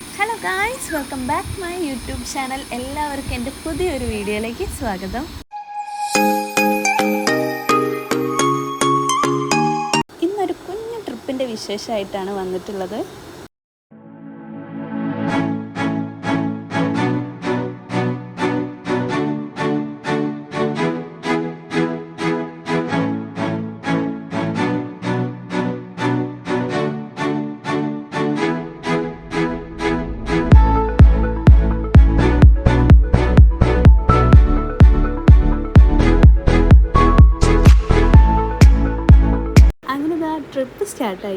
Hello guys welcome back my YouTube channel എല്ലാവർക്കും എന്റെ പുതിയൊരു വീഡിയോയിലേക്ക് സ്വാഗതം. ഇന്നൊരു കുഞ്ഞു ട്രിപ്പിന്റെ വിശേഷമായിട്ടാണ് വന്നിട്ടുള്ളത്.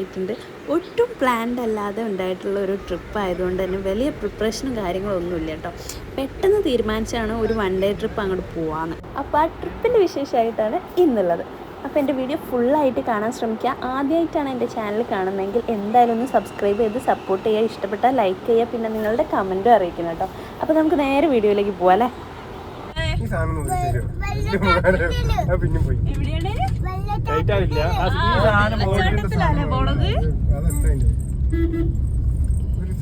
സ്റ്റാർട്ടായിട്ടുണ്ട് ഒട്ടും പ്ലാൻഡ് അല്ലാതെ ഉണ്ടായിട്ടുള്ള ഒരു ട്രിപ്പ് ആയതുകൊണ്ട് തന്നെ വലിയ പ്രിപ്പറേഷനും കാര്യങ്ങളൊന്നുമില്ല കേട്ടോ. പെട്ടെന്ന് തീരുമാനിച്ചാണ് ഒരു വൺ ഡേ ട്രിപ്പ് അങ്ങോട്ട് പോവാന്ന്. അപ്പോൾ ആ ട്രിപ്പിന്റെ വിശേഷമായിട്ടാണ് ഇന്നുള്ളത്. അപ്പോൾ എന്റെ വീഡിയോ ഫുള്ളായിട്ട് കാണാൻ ശ്രമിക്കുക. ആദ്യമായിട്ടാണ് എന്റെ ചാനൽ കാണുന്നതെങ്കിൽ എന്തായാലും ഒന്ന് സബ്സ്ക്രൈബ് ചെയ്ത് സപ്പോർട്ട് ചെയ്യുക. ഇഷ്ടപ്പെട്ടാൽ ലൈക്ക് ചെയ്യുക. പിന്നെ നിങ്ങളുടെ കമന്റും അറിയിക്കണം കേട്ടോ. അപ്പോൾ നമുക്ക് നേരെ വീഡിയോയിലേക്ക് പോവാം അല്ലേ? പിന്നെ പോയി. ടൈറ്റ് ആവില്ല ആ ഈ സാധനം വെള്ളച്ചാട്ടത്തിലല്ലേ പോണത്? അതെന്താ ഇതിന്റെ? ഒരു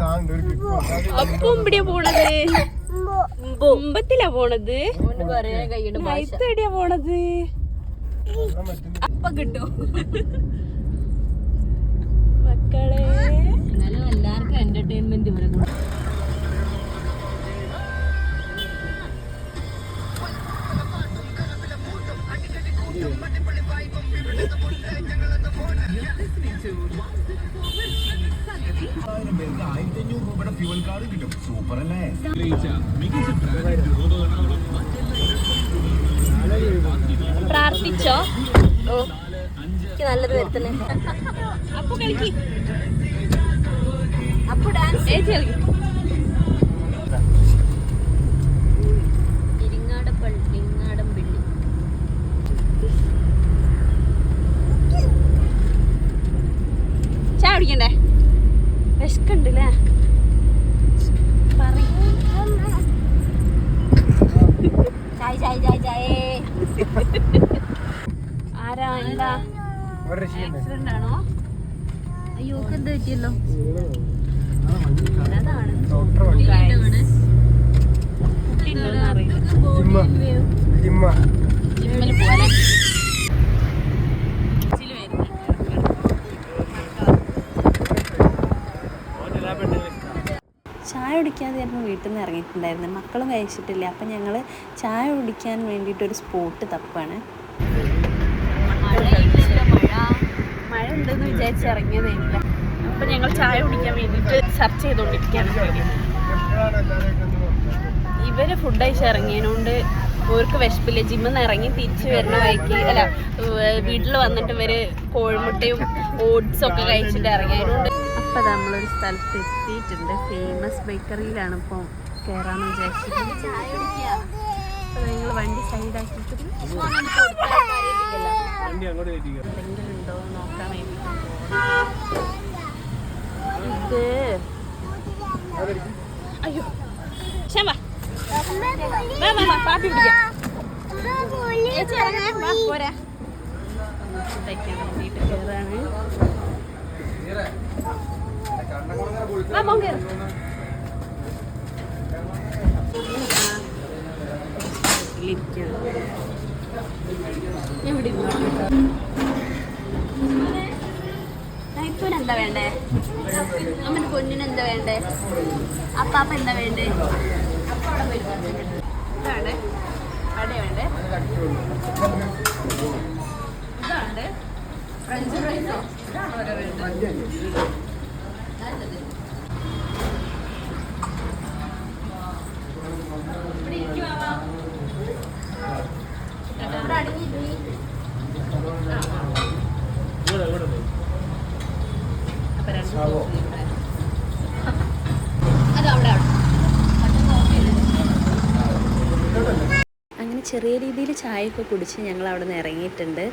എല്ലാവർക്കും എന്റർടൈൻമെന്റ് ഒരു clip ഉണ്ട്. ഓ കിട്ടും പ്രാർത്ഥിച്ചോ എനിക്ക് നല്ലത് വരുത്തണേ. അപ്പൊ കളിക്കും. അപ്പൊ ഡാൻസ് ചേച്ചി കളിക്ക് ഇരിങ്ങാടപ്പള്ളി ഇരിങ്ങാടം പള്ളി ചായ കുടിക്കണ്ടേ വിശക്കുണ്ടല്ലേ ചായ് ചായ് ചായ് ചായേ ആരാ എന്താ കുടിക്കാതെ ചിലപ്പോൾ ആക്സിഡന്റ് ആണോ? എന്താ പറ്റിയല്ലോ? അതാണ്. ജിമ്മിൽ പോലെ ചായ വീട്ടിൽ നിന്ന് ഇറങ്ങിയിട്ടുണ്ടായിരുന്നു. മക്കളും കഴിച്ചിട്ടില്ല. അപ്പം ഞങ്ങൾ ചായ കുടിക്കാൻ വേണ്ടിയിട്ടൊരു സ്പോട്ട് തപ്പാണ് മഴ ഉണ്ടെന്ന് വിചാരിച്ച് അപ്പം ഞങ്ങൾ ചായ കുടിക്കാൻ വേണ്ടിട്ട് സെർച്ച്? ഇവർ ഫുഡ് കഴിച്ച് ഇറങ്ങിയതുകൊണ്ട് ഓർക്ക് വിശപ്പില്ല. ജിമ്മിൽ നിന്ന് ഇറങ്ങി തിരിച്ചു വരുന്ന വഴിക്ക് അല്ല വീട്ടിൽ വന്നിട്ട് ഇവർ കോഴിമുട്ടയും ഓട്സും ഒക്കെ കഴിച്ചിട്ട് ഇറങ്ങിയതുകൊണ്ട് അപ്പൊ നമ്മളൊരു സ്ഥലത്ത് എത്തിയിട്ടുണ്ട്. ഫേമസ് ബേക്കറിയിലാണ് ഇപ്പോൾ കയറാന്ന് വിചാരിച്ചിട്ട്. നിങ്ങൾ വണ്ടി സൈഡാക്കിയിട്ട് വണ്ടി കയറ്റിക്കോ. എന്തെങ്കിലും ഉണ്ടോ എന്ന് നോക്കാൻ വേണ്ടിയിട്ട് അയ്യോ വാ പാപ്പി പിടിക്കാം പോരാ കഴിക്കാൻ വേണ്ടിയിട്ട് കയറാണ് ആ മോൻ കയറ് ഇരിക്കുകയാണ്. ഞാൻ ഇവിടെ. നൈപ്പൂന് എന്താ വേണ്ടേ അമ്മന്റെ പൊന്നിന് എന്താ വേണ്ടേ അപ്പാപ്പ എന്താ വേണ്ടേ ഇതാണ് അട വേണ്ടേ ഇതാണ് ഫ്രഞ്ച് ഫ്രൈസോ ഇതാണ് വേണ്ടത് ഇവിടെ ഇരിക്കുവാ വാ. ഇവിടെ അടങ്ങിയിരുന്നീ അപ്പൊ രണ്ട് സോസ് ഇവിടെ. അത് അവിടെ അങ്ങനെ ചെറിയ രീതിയിൽ ചായയൊക്കെ കുടിച്ച് ഞങ്ങൾ അവിടെ നിന്ന് ഇറങ്ങിയിട്ടുണ്ട്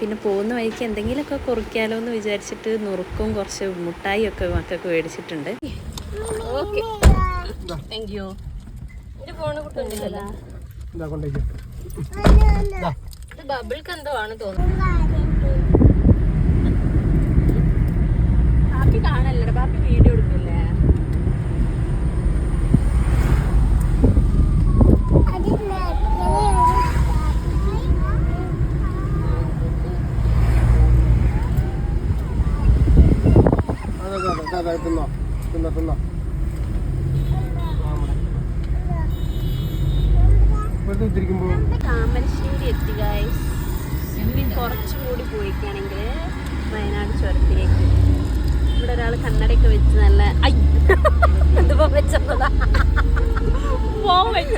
പിന്നെ പോകുന്ന വഴിക്ക് എന്തെങ്കിലുമൊക്കെ കുറിക്കാലോ എന്ന് വിചാരിച്ചിട്ട് നുറുക്കും കുറച്ച് മുട്ടായി ഒക്കെ മക്കൾക്ക് മേടിച്ചിട്ടുണ്ട്. ഓക്കെ. താങ്ക് യു ബബിൾക്ക് എന്തോ ആണ് തോന്നുന്നു. ബാപ്പി കാണല്ലേ ബാപ്പി വീഡിയോ എടുക്കില്ലേ?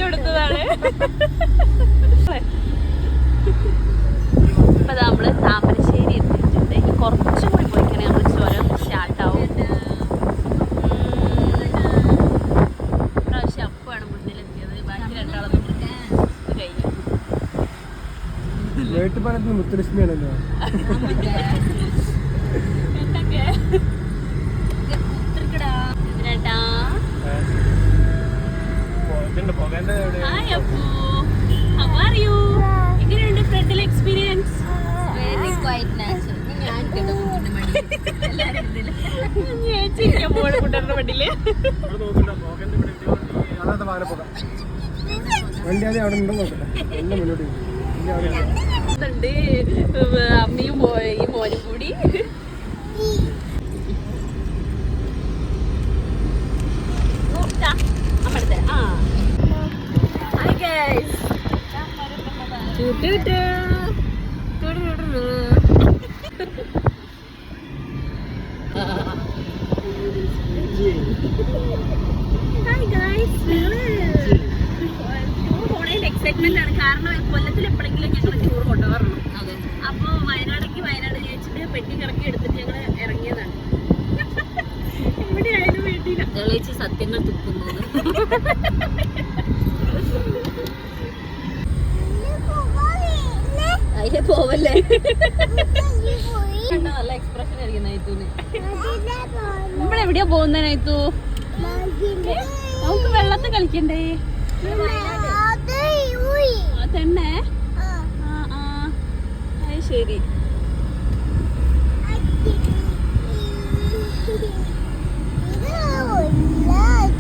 കൊടുത്തതാണ്. അപ്പൊ നമ്മൾ താമരശ്ശേരി എത്തിയിട്ടുണ്ട്. ഇനി കുറച്ചും കൂടി പോയിക്കണേ നമ്മൾ ചുരം സ്റ്റാർട്ടാവും പ്രാവശ്യം അപ്പാണ് മുന്നിലെത്തിയത് ബാക്കി രണ്ടാളും കഴിഞ്ഞു. വീട്ടിൽ പറയുന്നത് മുത്തലക്ഷ്മി ആണല്ലോ പെട്ടില്ലേ വണ്ടിയാതെ അവിടെ ഉണ്ടെന്ന് നോക്കട്ടെ. എല്ലാം മുന്നോട്ട് അമ്മയും മോനും കൂടി. എക്സ്പ്രഷൻ ആയിരിക്കും നൈത്തൂന് നമ്മളെവിടെയാ പോകുന്ന നൈത്തു നമുക്ക് വെള്ളത്തിൽ കളിക്കണ്ടേ? തന്നെ? ശരി.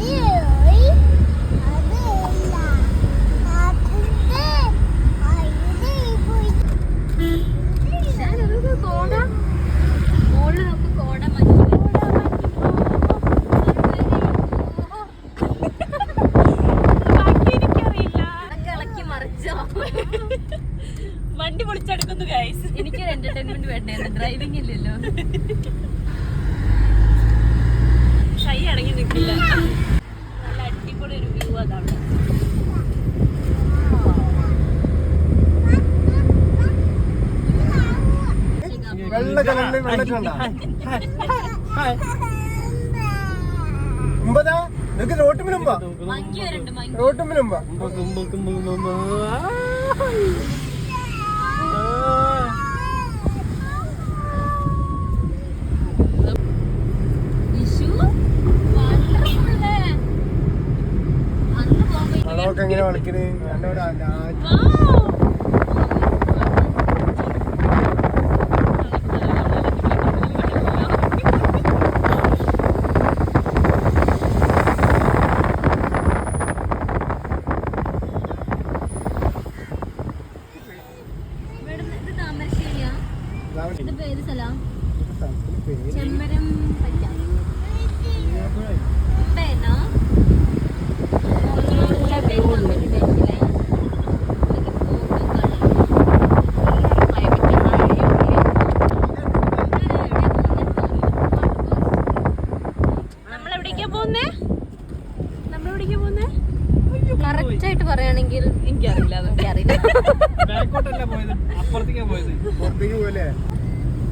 Yeah. ബോറിംഗ് ഇല്ലല്ലോ കൈ അടങ്ങി നിൽക്കില്ല. നല്ല അടിപൊളി ഒരു വ്യൂ അതാണ്. വെള്ള കലണ്ടർ നിങ്ങക്ക് എങ്ങനെ വിളിക്കണേ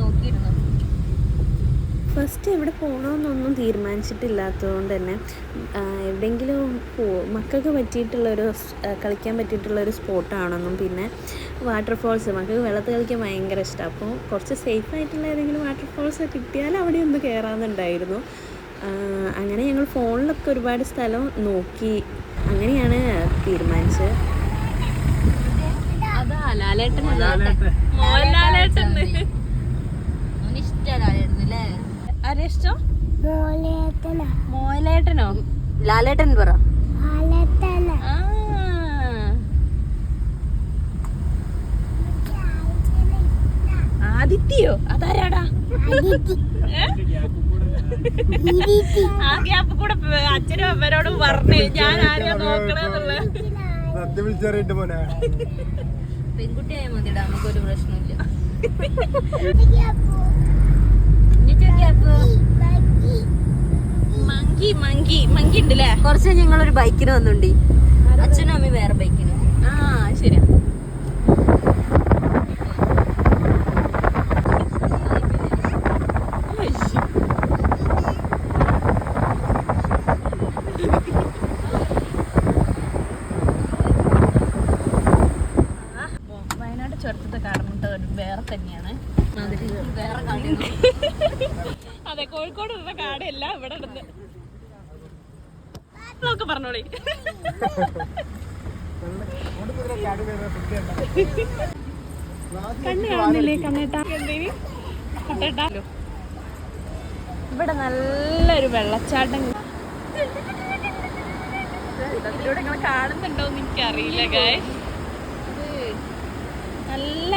നോക്കിയിരുന്നു? ഫസ്റ്റ് എവിടെ പോകണമെന്നൊന്നും തീരുമാനിച്ചിട്ടില്ലാത്തതുകൊണ്ട് തന്നെ എവിടെയെങ്കിലും പോ മക്കൾക്ക് പറ്റിയിട്ടുള്ളൊരു കളിക്കാൻ പറ്റിയിട്ടുള്ളൊരു സ്പോട്ടാണെന്നും പിന്നെ വാട്ടർഫോൾസ് മക്കൾക്ക് വെള്ളത്തിൽ കളിക്കാൻ ഭയങ്കര ഇഷ്ടമാണ് അപ്പോൾ കുറച്ച് സേഫ് ആയിട്ടുള്ള ഏതെങ്കിലും വാട്ടർഫോൾസ് കിട്ടിയാൽ അവിടെ ഒന്ന് കയറാമെന്നുണ്ടായിരുന്നു അങ്ങനെ ഞങ്ങൾ ഫോണിലൊക്കെ ഒരുപാട് സ്ഥലം നോക്കി. അങ്ങനെയാണ് തീരുമാനിച്ചത്. അതാ ലാലേട്ടൻ ഇഷ്ടല്ലേ ആരെ ഇഷ്ടം? മോഹൻലേട്ടനോ ലാലേട്ടൻ പറ. ആദിത്യോ. അതാരാടാ ആ ഗ്യാപ്പ് കൂടെ അച്ഛനും അമ്മരോടും പറഞ്ഞു ഞാൻ ആരെയാ നോക്കണെന്നുള്ള സത്യം വിളിച്ചറിയിട്ട് മോനെ പെൺകുട്ടിയായ മതിടാ നമുക്കൊരു പ്രശ്നമില്ല. മങ്കി മങ്കി മങ്കി ഉണ്ടല്ലേ കുറച്ച് ഞങ്ങളൊരു ബൈക്കിന് വന്നുണ്ട്. അച്ഛനും അമ്മയും വേറെ ബൈക്കിന് ആ ശരിയാ വയനാട് ചുരത്തത്തെ കാടമുട്ട ഒരു വേറെ തന്നെയാണ് വേറെ കാണിക്കുന്നു അതെ കോഴിക്കോട് ഉള്ള കാടയല്ല ഇവിടെ ഉള്ളത് നമുക്ക് പറഞ്ഞോളി കണ്ണ് കാണുന്നില്ലേ കണ്ണേട്ടാ എന്തേനി കണ്ണേട്ടാ ഇവിടെ നല്ലൊരു വെള്ളച്ചാട്ടം അതിലൂടെ നിങ്ങൾ കാണുന്നുണ്ടോ എന്ന് എനിക്കറിയില്ല ഗായ് നല്ല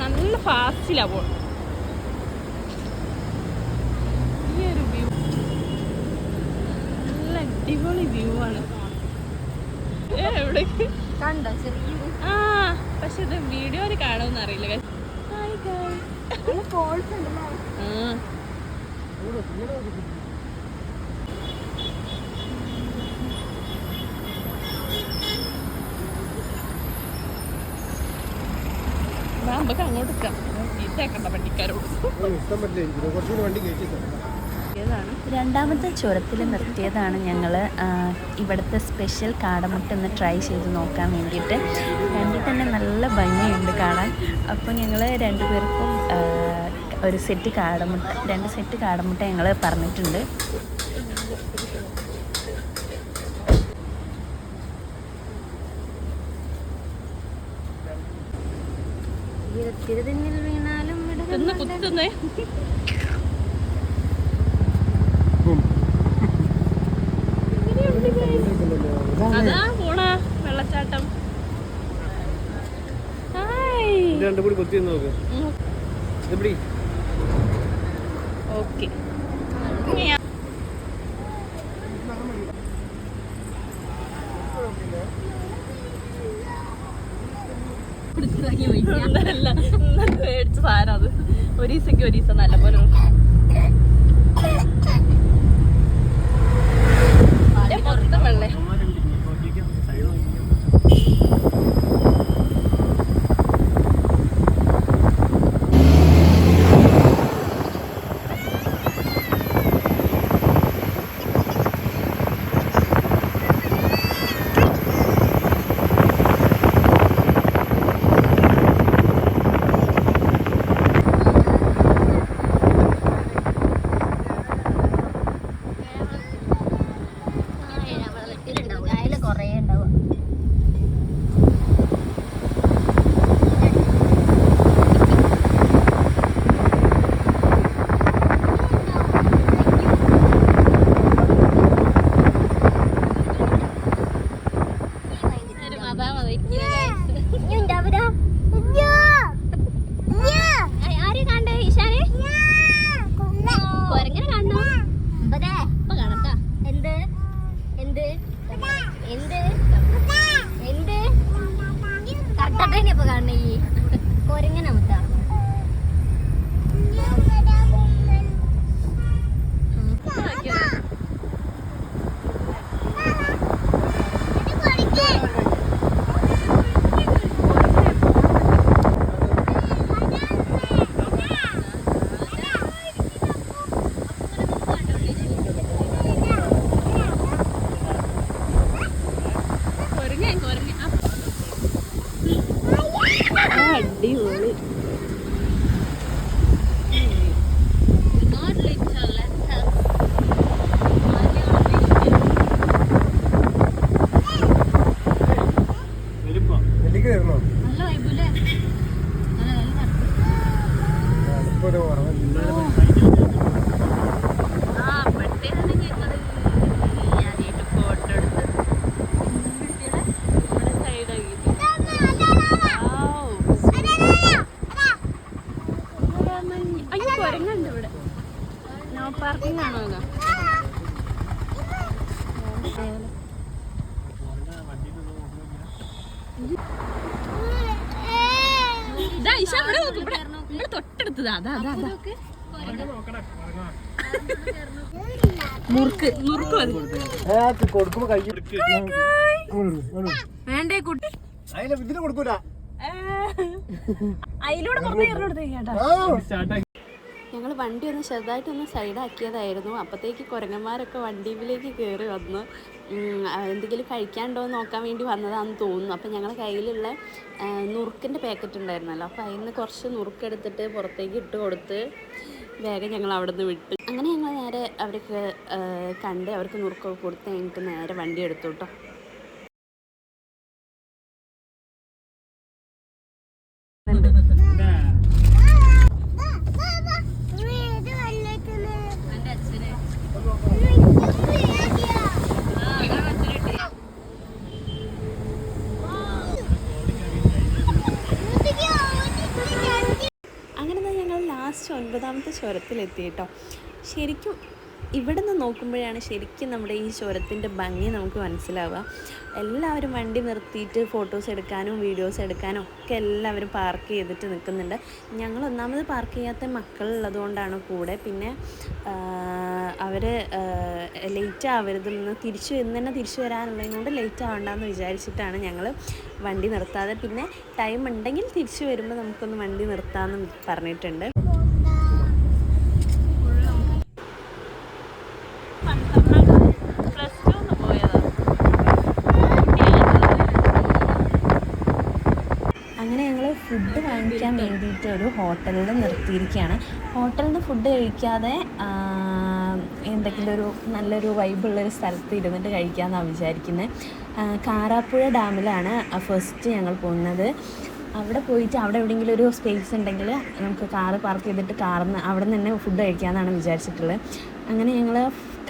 നല്ല ഫാസ്റ്റിലാ പോ ഈ ഒരു വ്യൂ നല്ല അടിപൊളി വ്യൂ ആണ്. എവിടേക്ക് കണ്ടോ? ചെറിയ ആ പക്ഷെ ഇത് വീഡിയോയിൽ കാണുമെന്ന് അറിയില്ല guys. ആ. നമുക്ക് അങ്ങോട്ട്. രണ്ടാമത്തെ ചുരത്തിൽ നിർത്തിയതാണ് ഞങ്ങൾ ഇവിടുത്തെ സ്പെഷ്യൽ കാടമുട്ട ഒന്ന് ട്രൈ ചെയ്ത് നോക്കാൻ വേണ്ടിയിട്ട്. രണ്ടിൽ തന്നെ നല്ല ഭംഗിയുണ്ട് കാണാൻ. അപ്പോൾ ഞങ്ങൾ രണ്ടുപേർക്കും ഒരു സെറ്റ് കാടമുട്ട രണ്ട് സെറ്റ് കാടമുട്ട ഞങ്ങൾ പറഞ്ഞിട്ടുണ്ട്. തിരുതിന്നിൽ വീണാലും തിന്ന് കുത്തുന്നേ. അതാ പോണ വെള്ളച്ചാട്ടം. രണ്ടും കൂടി കൊത്തി നോക്ക്. ഓക്കെ. നല്ല മേടിച്ച സാധനം അത്. ഒരു ഒരീസ ഒരു നല്ല പോലെ തൊട്ടടുത്തതാ അതാ അതാ അതാ മുറുക്ക് മുറുക്ക് മതി. കൊടുക്കുമ്പോ കൈ വേണ്ടേ കുട്ടി കൊടുക്കൂല. അതിലൂടെ ഞങ്ങൾ വണ്ടി ഒന്ന് ചെറുതായിട്ടൊന്ന് സൈഡാക്കിയതായിരുന്നു. അപ്പോഴത്തേക്ക് കുരങ്ങന്മാരൊക്കെ വണ്ടിയിലേക്ക് കയറി വന്നു. എന്തെങ്കിലും കഴിക്കാണ്ടോ എന്ന് നോക്കാൻ വേണ്ടി വന്നതാണെന്ന് തോന്നുന്നു. അപ്പോൾ ഞങ്ങളുടെ കയ്യിലുള്ള നുറുക്കിന്റെ പാക്കറ്റ് ഉണ്ടായിരുന്നല്ലോ. അപ്പോൾ അതിൽ നിന്ന് കുറച്ച് നുറുക്കെടുത്തിട്ട് പുറത്തേക്ക് ഇട്ട് കൊടുത്ത് വേഗം ഞങ്ങൾ അവിടെ നിന്ന് വിട്ടു. അങ്ങനെ ഞങ്ങൾ നേരെ അവർക്ക് കണ്ട് അവർക്ക് നുറുക്കൊക്കെ കൊടുത്ത് കഴിഞ്ഞിട്ട് നേരെ വണ്ടി എടുത്തു കേട്ടോ അങ്ങനെ തന്നെ ഞങ്ങൾ ലാസ്റ്റ് ഒൻപതാമത്തെ ചുരത്തിലെത്തി കേട്ടോ ശരിക്കും ഇവിടെ നിന്ന് നോക്കുമ്പോഴാണ് ശരിക്കും നമ്മുടെ ഈ ചുരത്തിന്റെ ഭംഗി നമുക്ക് മനസ്സിലാവുക. എല്ലാവരും വണ്ടി നിർത്തിയിട്ട് ഫോട്ടോസ് എടുക്കാനും വീഡിയോസ് എടുക്കാനും ഒക്കെ എല്ലാവരും പാർക്ക് ചെയ്തിട്ട് നിൽക്കുന്നുണ്ട്. ഞങ്ങൾ ഒന്നാമത് പാർക്ക് ചെയ്യാത്ത മക്കളുള്ളതുകൊണ്ടാണ് കൂടെ. പിന്നെ അവർ ലേറ്റ് ആവരുതെന്ന് തിരിച്ചു എന്ന് തന്നെ തിരിച്ചു വരാനുള്ളതുകൊണ്ട് ലേറ്റ് ആവണ്ടെന്ന് വിചാരിച്ചിട്ടാണ് ഞങ്ങൾ വണ്ടി നിർത്താതെ. പിന്നെ ടൈം ഉണ്ടെങ്കിൽ തിരിച്ചു വരുമ്പോൾ നമുക്കൊന്ന് വണ്ടി നിർത്താമെന്ന് പറഞ്ഞിട്ടുണ്ട് അങ്ങനെ ഞങ്ങൾ ഫുഡ് വേണ്ടിയിട്ട് ഒരു ഹോട്ടലിൽ നിർത്തിയിരിക്കുകയാണ്. ഹോട്ടലിൽ നിന്ന് ഫുഡ് കഴിക്കാതെ എന്തെങ്കിലും ഒരു നല്ലൊരു വൈബുള്ളൊരു സ്ഥലത്ത് ഇരുന്നിട്ട് കഴിക്കാമെന്നാണ് വിചാരിക്കുന്നത് കാരാപ്പുഴ ഡാമിലാണ് ഫസ്റ്റ് ഞങ്ങൾ പോകുന്നത്. അവിടെ പോയിട്ട് അവിടെ എവിടെയെങ്കിലും ഒരു സ്പേസ് ഉണ്ടെങ്കിൽ നമുക്ക് കാറ് പാർക്ക് ചെയ്തിട്ട് കാറിൽ നിന്ന് അവിടെ നിന്ന് തന്നെ ഫുഡ് കഴിക്കാമെന്നാണ് വിചാരിച്ചിട്ടുള്ളത് അങ്ങനെ ഞങ്ങൾ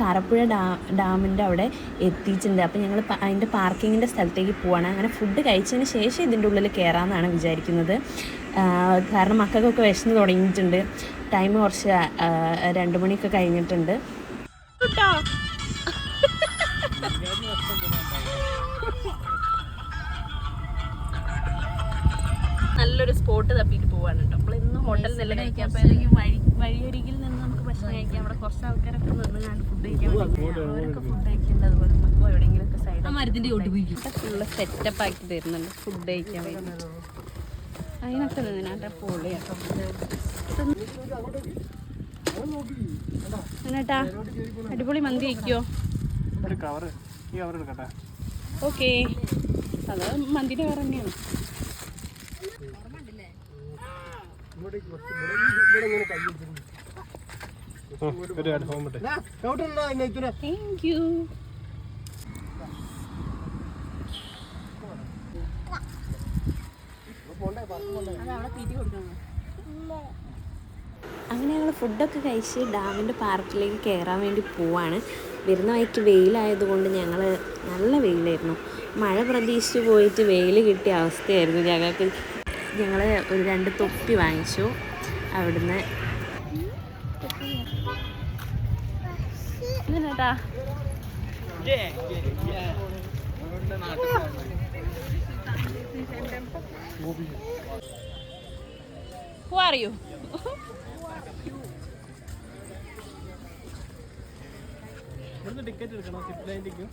കാരപ്പുഴ ഡാ ഡാമിന്റെ അവിടെ എത്തിയിട്ടുണ്ട്. അപ്പോൾ ഞങ്ങൾ അതിന്റെ പാർക്കിങ്ങിന്റെ സ്ഥലത്തേക്ക് പോവാണ്. അങ്ങനെ ഫുഡ് കഴിച്ചതിന് ശേഷം ഇതിന്റെ ഉള്ളിൽ കയറാമെന്നാണ് വിചാരിക്കുന്നത്. കാരണം മക്കൾക്കൊക്കെ വിശന്ന് തുടങ്ങിയിട്ടുണ്ട്. ടൈം കുറച്ച് രണ്ടു മണിയൊക്കെ കഴിഞ്ഞിട്ടുണ്ട്. നല്ലൊരു സ്പോട്ട് തപ്പിയിട്ട് പോവാണ് കേട്ടോ അപ്പോൾ ഇന്ന് ഹോട്ടൽ നിന്നല്ല കഴിക്കാം അപ്പോൾ ഏതെങ്കിലും വഴി വഴിയരികിൽ നിന്ന് നമുക്ക് ഭക്ഷണം കഴിക്കാം. അവിടെ കുറച്ച് ആൾക്കാരൊക്കെ നിന്ന് ഞാൻ ഫുഡ് കഴിക്കാൻ വേണ്ടി അവരൊക്കെ ഫുഡ് കഴിക്കേണ്ടത് അതുപോലെ നമുക്ക് എവിടെയെങ്കിലും ഒക്കെ സൈഡ് മരത്തിന്റെ ഫുള്ള് സെറ്റപ്പ് ആക്കി തരുന്നുണ്ട്. ഫുഡ് കഴിക്കാൻ വേണ്ടിയിട്ട്. അതിനൊക്കെ നിന്നാട്ടെ പൊളി കേട്ടോ എന്നിട്ടാ അടിപൊളി മന്തി എടുക്കട്ടെ. ഓക്കെ. അത് മന്തിന്റെ കവർ തന്നെയാണ്. താങ്ക് യു അങ്ങനെ ഞങ്ങൾ ഫുഡൊക്കെ കഴിച്ച് ഡാമിന്റെ പാർക്കിലേക്ക് കയറാൻ വേണ്ടി പോവാണ്. വരുന്ന വഴിക്ക് വെയിലായതുകൊണ്ട് ഞങ്ങൾ നല്ല വെയിലായിരുന്നു. മഴ പ്രതീക്ഷിച്ച് പോയിട്ട് വെയിൽ കിട്ടിയ അവസ്ഥയായിരുന്നു ഞങ്ങൾക്ക്. ഞങ്ങൾ ഒരു രണ്ട് തൊപ്പി വാങ്ങിച്ചു. അവിടുന്ന് Who are you? ടിക്കറ്റ് എടുക്കണം സിപ്പ് ലൈനിലേക്ക്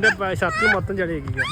ഇതിന്റെ ഷർട്ട് മൊത്തം ചളിയാക്കിക്കാം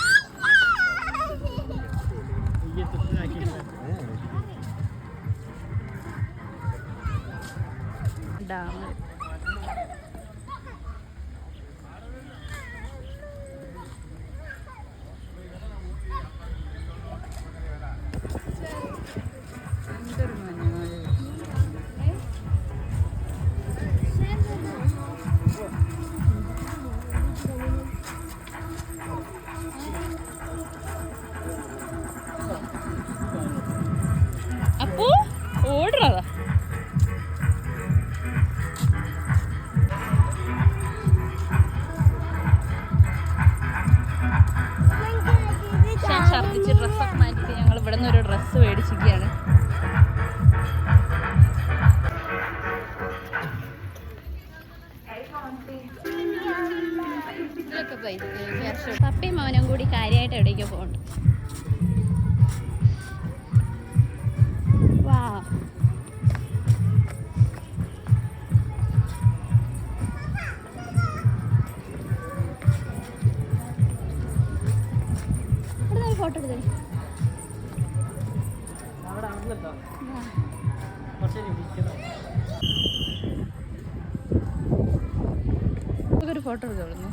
ഫോട്ടോ എടുത്തോളുന്നു.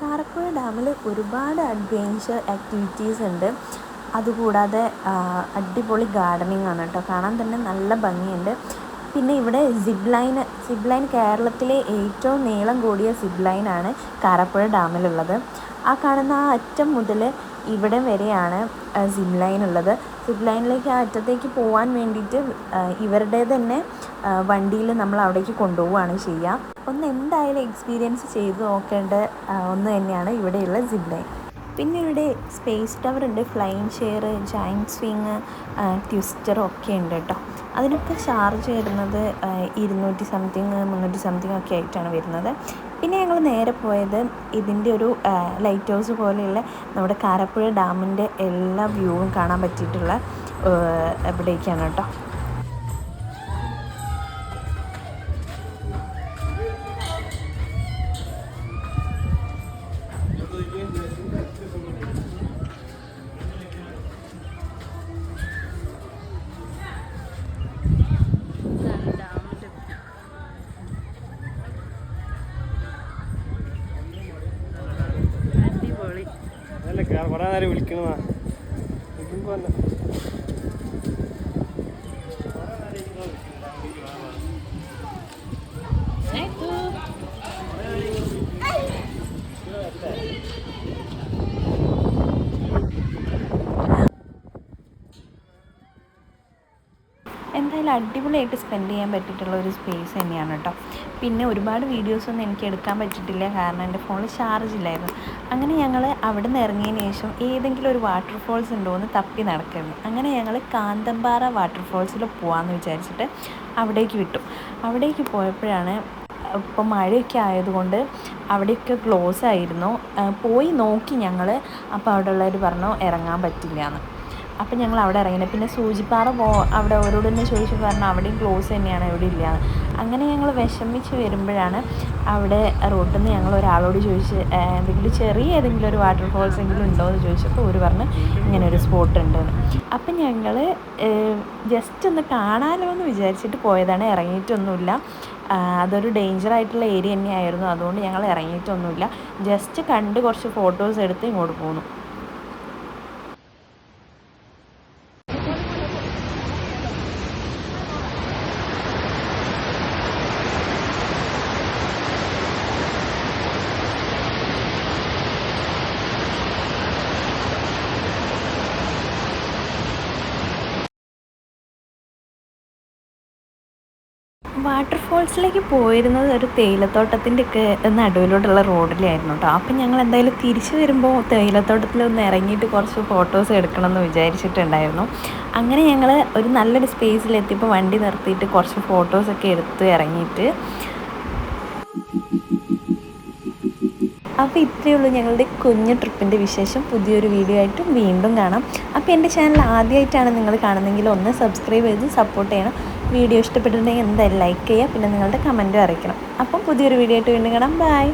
കാരപ്പുഴ ഡാമിൽ ഒരുപാട് അഡ്വെഞ്ചർ ആക്ടിവിറ്റീസ് ഉണ്ട്. അതുകൂടാതെ അടിപൊളി ഗാർഡനിങ് ആണ് കേട്ടോ. കാണാൻ തന്നെ നല്ല ഭംഗിയുണ്ട്. പിന്നെ ഇവിടെ സിബ് ലൈൻ സിബ് ലൈൻ കേരളത്തിലെ ഏറ്റവും നീളം കൂടിയ സിബ് ലൈനാണ് കാരപ്പുഴ ഡാമിലുള്ളത്. ആ കാണുന്ന ആ അറ്റം മുതൽ ഇവിടെ വരെയാണ് സിബ് ലൈൻ ഉള്ളത്. സിബ് ലൈനിലേക്ക് ആ അറ്റത്തേക്ക് പോകാൻ വേണ്ടിയിട്ട് ഇവരുടെ തന്നെ വണ്ടിയിൽ നമ്മൾ അവിടേക്ക് കൊണ്ടുപോവുകയാണ് ചെയ്യുക. ഒന്ന് എന്തായാലും എക്സ്പീരിയൻസ് ചെയ്ത് നോക്കേണ്ട ഒന്ന് തന്നെയാണ് ഇവിടെയുള്ള സിബ് ലൈൻ പിന്നെ ഇവിടെ സ്പേസ് ടവർ ഉണ്ട് flying chair giant swing twister ഒക്കെ ഉണ്ട് കേട്ടോ. അതിനൊക്കെ ചാർജ് വരുന്നത് ഇരുന്നൂറ്റി സംതിങ് മുന്നൂറ്റി സംതിങ് ഒക്കെ ആയിട്ടാണ് വരുന്നത്. പിന്നെ ഞങ്ങൾ നേരെ പോയത് ഇതിന്റെ ഒരു ലൈറ്റ് ഹൗസ് പോലെയുള്ള നമ്മുടെ കാരപ്പുഴ ഡാമിന്റെ എല്ലാ വ്യൂവും കാണാൻ പറ്റിയിട്ടുള്ള എവിടേക്കാണ് കേട്ടോ. കുറേ നേരം വിളിക്കണതാ. വിളിക്കുമ്പോ തന്നെ എന്തായാലും അടിപൊളിയായിട്ട് സ്പെൻഡ് ചെയ്യാൻ പറ്റിയിട്ടുള്ള ഒരു സ്പേസ് തന്നെയാണ് കേട്ടോ പിന്നെ ഒരുപാട് വീഡിയോസൊന്നും എനിക്ക് എടുക്കാൻ പറ്റിയിട്ടില്ല. കാരണം എന്റെ ഫോണിൽ ചാർജ് ഇല്ലായിരുന്നു. അങ്ങനെ ഞങ്ങൾ അവിടെ നിന്ന് ഇറങ്ങിയതിന് ശേഷം ഏതെങ്കിലും ഒരു വാട്ടർഫോൾസ് ഉണ്ടോ എന്ന് തപ്പി നടക്കുന്നു അങ്ങനെ ഞങ്ങൾ കാന്തമ്പാറ വാട്ടർഫോൾസിൽ പോകാമെന്ന് വിചാരിച്ചിട്ട് അവിടേക്ക് വിട്ടു. അവിടേക്ക് പോയപ്പോഴാണ് ഇപ്പോൾ മഴയൊക്കെ ആയതുകൊണ്ട് അവിടെയൊക്കെ ക്ലോസ് ആയിരുന്നു. പോയി നോക്കി ഞങ്ങൾ അപ്പോൾ അവിടെ ഉള്ളവർ പറഞ്ഞു ഇറങ്ങാൻ പറ്റില്ല എന്ന് അപ്പം ഞങ്ങൾ അവിടെ ഇറങ്ങിയത്. പിന്നെ സൂചിപ്പാറ പോ അവിടെ അവരോട് തന്നെ ചോദിച്ചു പറഞ്ഞു അവിടെയും ക്ലോസ് തന്നെയാണ് എവിടെ ഇല്ല. അങ്ങനെ ഞങ്ങൾ വിഷമിച്ച് വരുമ്പോഴാണ് അവിടെ റോട്ടിൽ നിന്ന് ഞങ്ങൾ ഒരാളോട് ചോദിച്ച് എന്തെങ്കിലും ചെറിയ ഏതെങ്കിലും ഒരു വാട്ടർഫോൾസ് എങ്കിലും ഉണ്ടോ? എന്ന് ചോദിച്ചപ്പോൾ ഒരു പറഞ്ഞ് ഇങ്ങനെ ഒരു സ്പോട്ട് ഉണ്ടെന്ന് അപ്പം ഞങ്ങൾ ജസ്റ്റ് ഒന്ന് കാണാലോ എന്ന് വിചാരിച്ചിട്ട് പോയതാണ്. ഇറങ്ങിയിട്ടൊന്നുമില്ല. അതൊരു ഡേഞ്ചർ ആയിട്ടുള്ള ഏരിയ തന്നെയായിരുന്നു. അതുകൊണ്ട് ഞങ്ങൾ ഇറങ്ങിയിട്ടൊന്നുമില്ല. ജസ്റ്റ് കണ്ട് കുറച്ച് ഫോട്ടോസ് എടുത്ത് ഇങ്ങോട്ട് പോന്നു. വാട്ടർഫോൾസിലേക്ക് പോയിരുന്നത് ഒരു തേയിലത്തോട്ടത്തിന്റെ ഒക്കെ നടുവിലോട്ടുള്ള റോഡിലായിരുന്നു കേട്ടോ അപ്പം ഞങ്ങൾ എന്തായാലും തിരിച്ചു വരുമ്പോൾ തേയിലത്തോട്ടത്തിൽ ഒന്ന് ഇറങ്ങിയിട്ട് കുറച്ച് ഫോട്ടോസ് എടുക്കണം എന്ന് വിചാരിച്ചിട്ടുണ്ടായിരുന്നു. അങ്ങനെ ഞങ്ങൾ ഒരു നല്ലൊരു സ്പേസിലെത്തിയപ്പോൾ വണ്ടി നിർത്തിയിട്ട് കുറച്ച് ഫോട്ടോസൊക്കെ എടുത്ത് ഇറങ്ങിയിട്ട് അപ്പോൾ ഇത്രയേ ഉള്ളൂ ഞങ്ങളുടെ കുഞ്ഞു ട്രിപ്പിന്റെ വിശേഷം. പുതിയൊരു വീഡിയോ ആയിട്ട് വീണ്ടും കാണാം. അപ്പോൾ എന്റെ ചാനൽ ആദ്യമായിട്ടാണ് നിങ്ങൾ കാണുന്നതെങ്കിൽ ഒന്ന് സബ്സ്ക്രൈബ് ചെയ്ത് സപ്പോർട്ട് ചെയ്യണം. വീഡിയോ ഇഷ്ടപ്പെട്ടിട്ടുണ്ടെങ്കിൽ എന്തായാലും ലൈക്ക് ചെയ്യുക. പിന്നെ നിങ്ങളുടെ കമന്റും അറിയിക്കണം. അപ്പം പുതിയൊരു വീഡിയോ ആയിട്ട് വീണ്ടും കാണാം. ബൈ